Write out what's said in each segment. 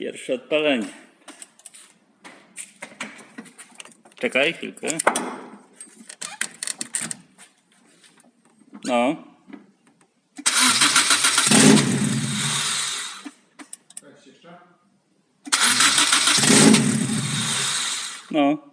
Pierwsze odpalenie. Czekaj chwilkę. No. No.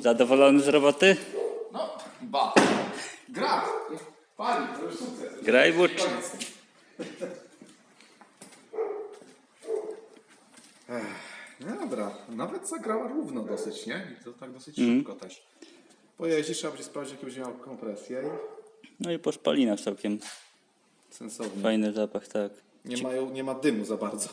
Zadowolony z roboty? No, ba. Gra. Pali, to już sukces. Graj w ucz. No dobra, nawet zagrała równo dosyć, nie? I to tak dosyć szybko też. Pojeździsz, trzeba będzie sprawdzić, jaką będzie miał kompresję i No i po szpalinach całkiem sensownie. fajny zapach, tak. Nie, mają, nie ma dymu za bardzo.